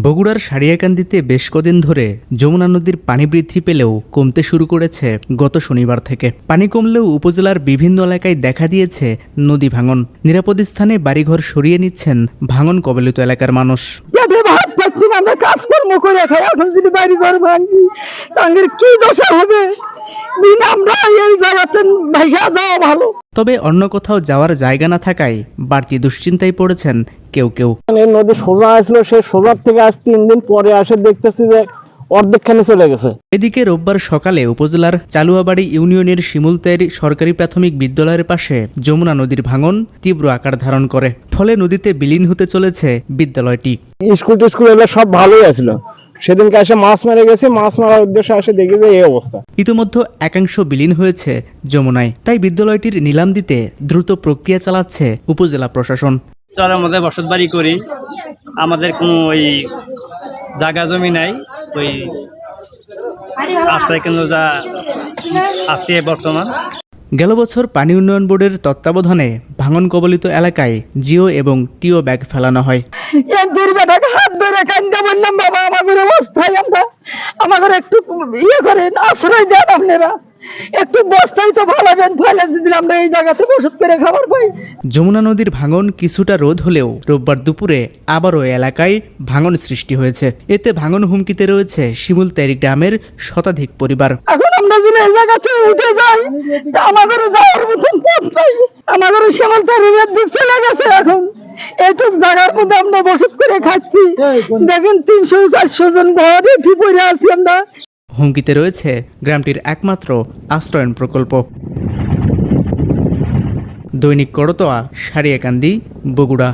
বগুড়ার সারিয়াকান্দিতে বেশ কদিন ধরে যমুনা নদীর পানি বৃদ্ধি পেলেও কমতে শুরু করেছে গত শনিবার থেকে। পানি কমলেও উপজেলার বিভিন্ন এলাকায় দেখা দিয়েছে নদী ভাঙন। নিরাপদ স্থানে বাড়িঘর সরিয়ে নিচ্ছেন ভাঙন কবলিত এলাকার মানুষ। কাজকর্ম করে এখন যদি বাড়ি ঘর ভাঙি তাদের কি দশা হবে? দিন আমরা এই জায়গাতে ভাইসা যাওয়া ভালো। তবে অন্য কোথাও যাওয়ার জায়গা না থাকায় বাড়তি দুশ্চিন্তায় পড়েছেন কেউ কেউ। মানে নদী সোজা আসলো সে সোজার থেকে আজ তিন দিন পরে আসে দেখতেছি যে অর্ধেক খানে চলে গেছে। এদিকে রোববার সকালে উপজেলার চালুয়াবাড়ি ইউনিয়নের শিমুলতাইর সরকারি প্রাথমিক বিদ্যালয়ের পাশে যমুনা নদীর ভাঙন তীব্র আকার ধারণ করে। ফলে নদীতে বিলীন হতে চলেছে বিদ্যালয়টি। স্কুল টিস্কুল সব ভালোই আসলো সেদিনকে এসে মাছ মেরে গেছে মাছ মারার উদ্দেশ্যে এসে দেখি যে এই অবস্থা। ইতিমধ্যে একাংশ বিলীন হয়েছে যমুনায় তাই বিদ্যালয়টির নিলাম দিতে দ্রুত প্রক্রিয়া চালাচ্ছে উপজেলা প্রশাসন। চরের মধ্যে বসত বাড়ি করি আমাদের কোনো ওই জায়গা জমি নাই ওই আশ্রয় কেন্দ্র যা আছে বর্তমান। গেল বছর পানি উন্নয়ন বোর্ডের তত্ত্বাবধানে ভাঙন কবলিত এলাকায় জিও এবং টিও ব্যাগ ফেলানো হয়। হাত ধরে কান্দে বললাম বাবা অবস্থায় আমরা আমাদের একটু ইয়ে করেন আশ্রয় দেন আপনারা। একটু বস্তায় তো ভালো ফলাবেন ফলে যদি আমরা এই জায়গাতে বসত করে খাবার পাই। যমুনা নদীর ভাঙন কিছুটা রোধ হলেও রোববার দুপুরে আবারও এলাকায় ভাঙন সৃষ্টি হয়েছে। এতে ভাঙন হুমকিতে রয়েছে শিমুলতাইরি গ্রামের শতাধিক পরিবার। এখন আমরা যদি এই জায়গাতে উঠে যাই তা আমাদের যাওয়ার মতন পথ চাই আমাদের ঋণের দিক চলে গেছে এখন। এইটুক জায়গার মধ্যে আমরা বসত করে খাচ্ছি। দেখেন তিনশো চারশো জন ঘরে ঠিক পড়ে আছি আমরা। হুমকিতে রয়েছে গ্রামটির একমাত্র আশ্রয়ন প্রকল্প। দৈনিক করতোয়া সারিয়াকান্দি বগুড়া।